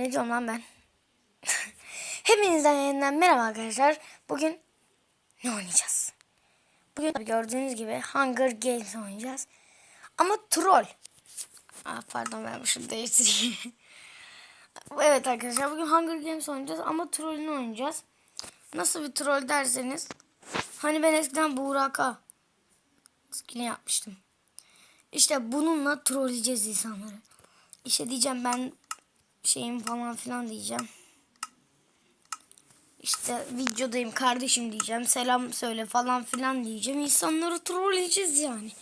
ne diyorum lan ben? Hepinizden yeniden merhaba arkadaşlar. Bugün ne oynayacağız? Bugün gördüğünüz gibi Hunger Games oynayacağız. Ama troll. Aa, pardon ben şunu değiştireyim. evet arkadaşlar bugün Hunger Games oynayacağız ama trollünü oynayacağız. Nasıl bir troll derseniz. Hani ben eskiden Buğraka skin yapmıştım. İşte bununla trolleyeceğiz insanları. İşte diyeceğim ben şeyim falan filan diyeceğim. İşte videodayım kardeşim diyeceğim. Selam söyle falan filan diyeceğim. İnsanları trolleyeceğiz yani.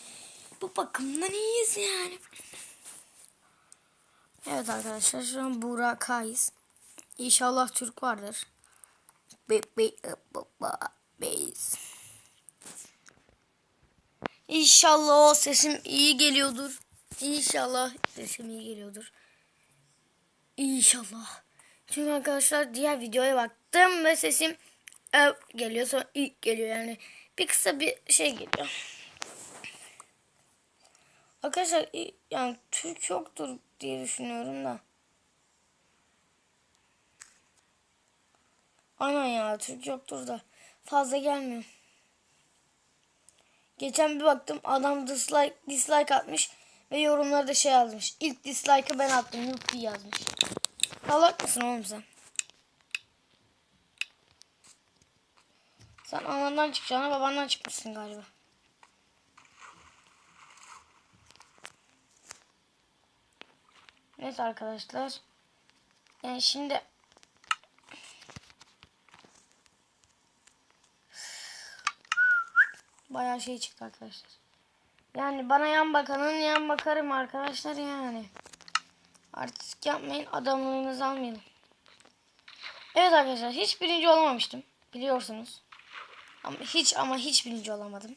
Bu bakımdan iyiyiz yani. Evet arkadaşlar şu an Burak'ayız. İnşallah Türk vardır. Base. İnşallah sesim iyi geliyordur. İnşallah sesim iyi geliyordur. İnşallah. Çünkü arkadaşlar diğer videoya baktım ve sesim ev geliyor sonra ilk geliyor yani. Bir kısa bir şey geliyor. Arkadaşlar yani Türk yoktur diye düşünüyorum da. Aynen ya Türk yoktur da fazla gelmiyor. Geçen bir baktım adam dislike, dislike atmış ve yorumlarda şey yazmış. İlk dislike'ı ben attım yuppi yazmış. Salak mısın oğlum sen? Sen anandan çıkacağına babandan çıkmışsın galiba. Neyse arkadaşlar. Yani şimdi bayağı şey çıktı arkadaşlar. Yani bana yan bakanın yan bakarım arkadaşlar yani. Artistik yapmayın adamlığınızı almayın. Evet arkadaşlar hiç birinci olamamıştım. Biliyorsunuz. Ama hiç ama hiç birinci olamadım.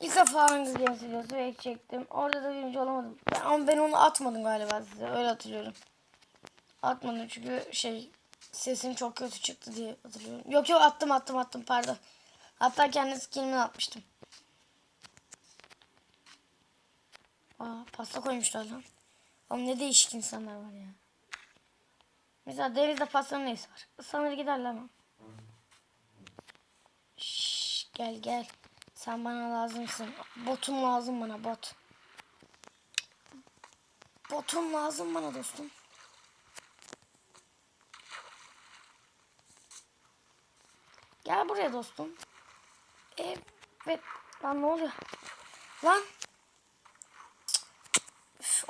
İlk defa Hunger Games videosu ve çektim. Orada da birinci olamadım. Ben, ama ben onu atmadım galiba size. Öyle hatırlıyorum. Atmadım çünkü şey sesim çok kötü çıktı diye hatırlıyorum. Yok yok attım attım attım pardon. Hatta kendi skinimi atmıştım. Aa pasta koymuşlar lan. Oğlum ne değişik insanlar var ya. Mesela denizde pastanın neyse var. Islanır gider lan. Şşş, gel gel. Sen bana lazımsın. Botum lazım bana bot. Botum lazım bana dostum. Gel buraya dostum. Evet. Lan ne oluyor? Lan.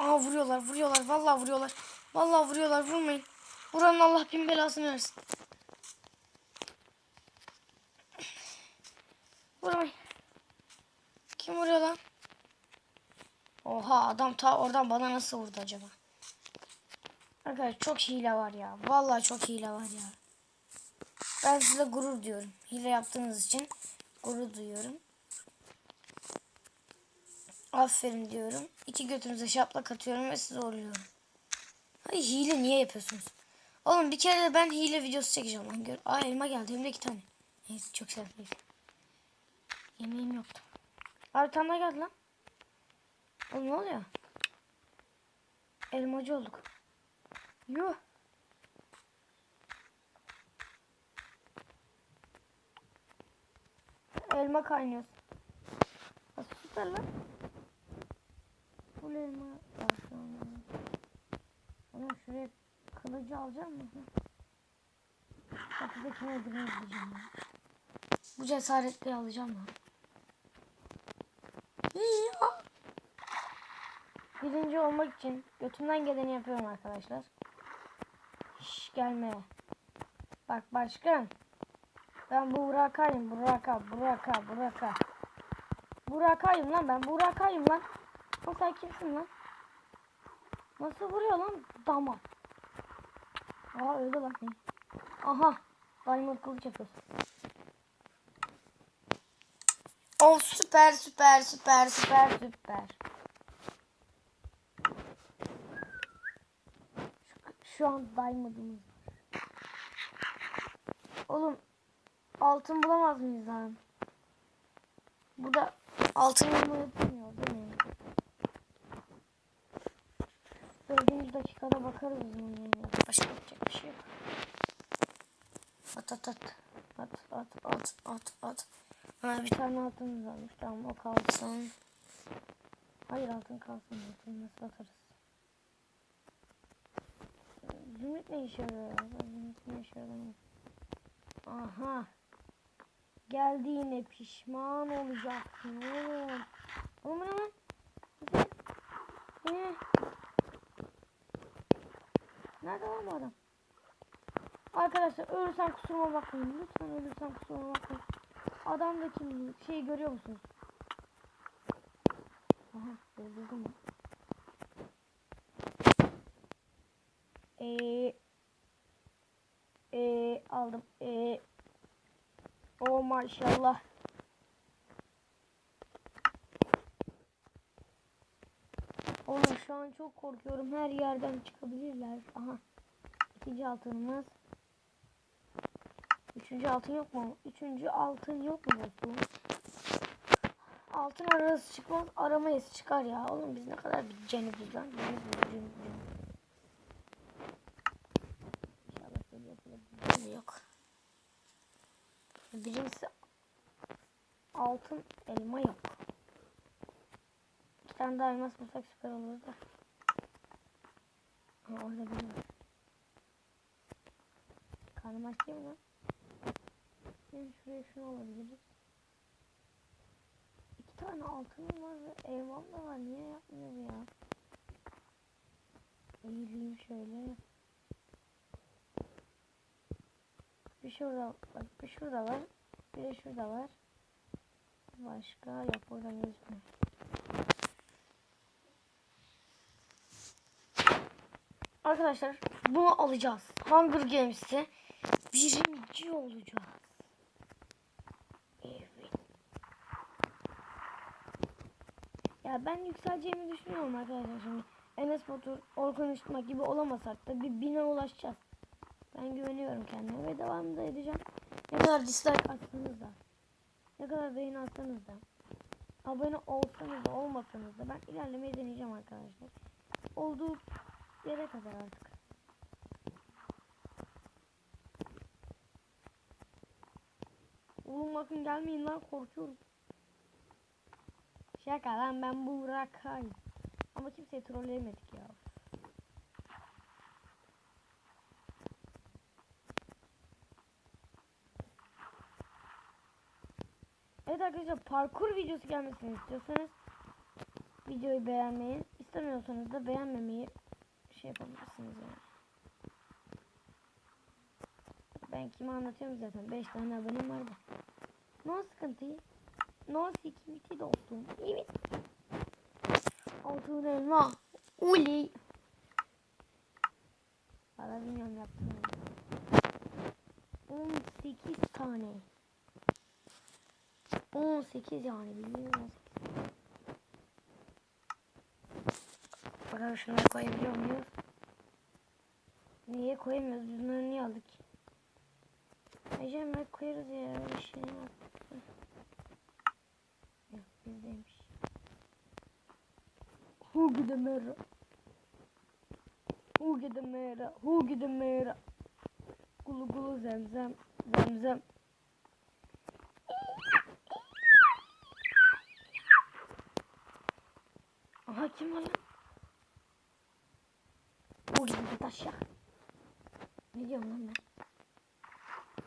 Aa vuruyorlar vuruyorlar. Vallahi vuruyorlar. Vallahi vuruyorlar. Vurmayın. Vuranın Allah bin belasını versin. Vurmayın. Kim vuruyor lan? Oha adam ta oradan bana nasıl vurdu acaba? Arkadaşlar çok hile var ya. Vallahi çok hile var ya. Ben size gurur diyorum. Hile yaptığınız için gurur duyuyorum. Aferin diyorum. İki götünüze şaplak atıyorum ve sizi zorluyorum. Hayır hile niye yapıyorsunuz? Oğlum bir kere de ben hile videosu çekeceğim lan. Gör. Aa elma geldi hem de iki tane. Neyse çok sevdim. Yemeğim yoktu. Abi daha geldi lan. Oğlum ne oluyor? Elmacı olduk. Yuh. Elma kaynıyoruz. Aa, Süper lan. Şu an. Ama şuraya kılıcı alacağım mı? Kapıdakini öldürmeyi gideceğim ya. Bu cesaretle alacağım lan. Ya. Birinci olmak için götümden geleni yapıyorum arkadaşlar. Şş, gelme. Bak başkan. Ben Burakayım. Buraka, Buraka, Buraka. Burakayım lan ben. Burakayım lan. O sen kimsin lan? Nasıl vuruyor lan dama? Aa öldü lan. Aha. Diamond kılıç yapıyorsun. Oh süper süper süper süper süper. Şu, şu an diamond'ımız. Oğlum altın bulamaz mıyız lan? Bu da altın bulmayı bilmiyor değil mi? Dördüncü dakikada bakarız yani. Başka yapacak bir şey yok. At at at. At at at at at. Ha, bir tane altınımız varmış. Tamam o kalsın. Hayır altın kalsın. Altını nasıl atarız? Zümrüt ne işe yarıyor? Zümrüt ne işe yarıyor? Aha. Geldi yine pişman olacaksın oğlum. Oğlum ne lan? Hadi. Ne? Nerede lan bu adam? Arkadaşlar ölürsem kusuruma bakmayın. Lütfen ölürsem kusuruma bakmayın. Adamdaki şeyi görüyor musunuz? Aha öldürdüm mü? Eee Eee aldım. Eee o maşallah. Oğlum şu an çok korkuyorum. Her yerden çıkabilirler. Aha. İkinci altınımız. Üçüncü altın yok mu? Üçüncü altın yok mu dostum? Altın arası çıkmaz. Aramayız çıkar ya. Oğlum biz ne kadar bir ceniziz lan. Yok. Birincisi altın elma yok. İki tane daha elmas bulsak süper olurdu. Ha, orada biri var. Karnım aç değil mi lan? Şimdi şuraya şunu alabiliriz. İki tane altınım var ve elmam da var. Niye yapmıyor ya? Eğileyim şöyle. Bir şurada bak bir şurada var. Bir de şurada var. Başka yok buradan gözükmüyor. Arkadaşlar bunu alacağız. Hunger Games'te birinci olacağız. Ya ben yükseleceğimi düşünüyorum arkadaşlar şimdi. Enes Batur, Orkun Işıtmak gibi olamasak da bir bine ulaşacağız. Ben güveniyorum kendime ve devam da edeceğim. Ne kadar dislike atsanız da. Ne kadar beğeni atsanız da. Abone olsanız da olmasanız da ben ilerlemeyi deneyeceğim arkadaşlar. Olduğu yere kadar artık. Oğlum bakın gelmeyin lan korkuyorum. Şaka lan ben Burak'ayım. Ama kimseyi trolleyemedik ya. Evet arkadaşlar parkur videosu gelmesini istiyorsanız videoyu beğenmeyi, istemiyorsanız da beğenmemeyi şey yapabilirsiniz yani. Ben kime anlatıyorum zaten 5 tane abonem var da. No sıkıntı. No security dostum. Evet. Altın elma. Uli. Valla bilmiyorum yaptım. onu. 18 tane. 18 yani bilmiyorum. Buraya şunları koyabiliyor muyuz? Niye koyamıyoruz? Biz bunları niye aldık? Ecem koyarız ya. Öyle şey yaptık. Yok bizdeymiş. Hu gidemera. Hu gidemera. Hu gidemera. Gulu gulu zemzem. Zemzem. Aha kim var lan? Ya. Ne diyorum lan ben?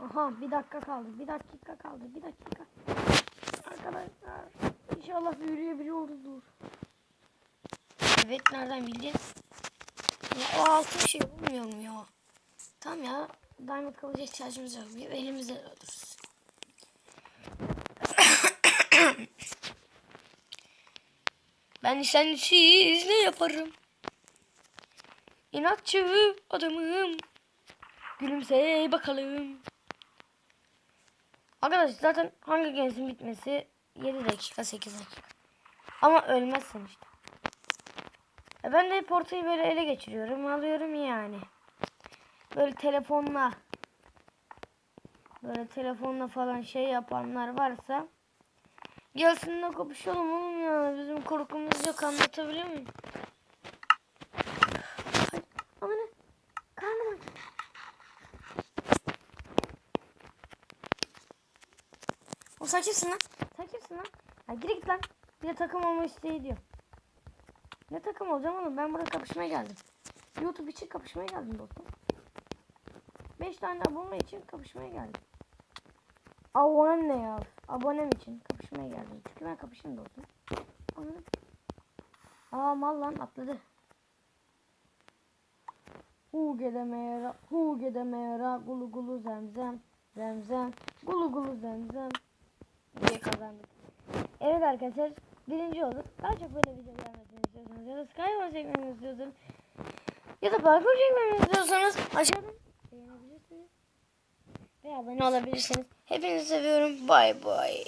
Aha bir dakika kaldı. Bir dakika kaldı. Bir dakika. Arkadaşlar inşallah yürüyebiliyoruzdur. Evet nereden bildin? Ya o altın şey olmuyor mu ya? Tamam ya. Diamond kılıca ihtiyacımız yok. Bir elimizde öldürürüz. Ben sensiz ne yaparım? İnatçı adamım. Gülümse bakalım. Arkadaşlar zaten hangi Games'in bitmesi 7 dakika 8 dakika. Ama ölmezsin işte. E ben de portayı böyle ele geçiriyorum. Alıyorum yani. Böyle telefonla böyle telefonla falan şey yapanlar varsa gelsinler kapışalım oğlum ya. Bizim korkumuz yok anlatabiliyor muyum? Amına. Karnım acıktı. O sen kimsin lan? Sen kimsin lan? Ya gire git lan. Bir de takım olma isteği diyor. Ne takım olacağım oğlum? Ben buraya kapışmaya geldim. YouTube için kapışmaya geldim dostum. 5 tane abone için kapışmaya geldim. Abonem ne ya? Abonem için kapışmaya geldim. Çünkü ben kapışayım dostum. Anladım. Aa mal lan atladı. Hu gedemeyera, hu gedemeyera, gulu gulu zemzem, zemzem, gulu gulu zemzem diye kazandık. Evet arkadaşlar birinci olduk. Daha çok böyle video gelmesini istiyorsanız ya da Skywars çekmemi istiyorsanız ya da parkur çekmemi istiyorsanız aşağıdan beğenebilirsiniz ve abone olabilirsiniz. Hepinizi seviyorum. Bay bay.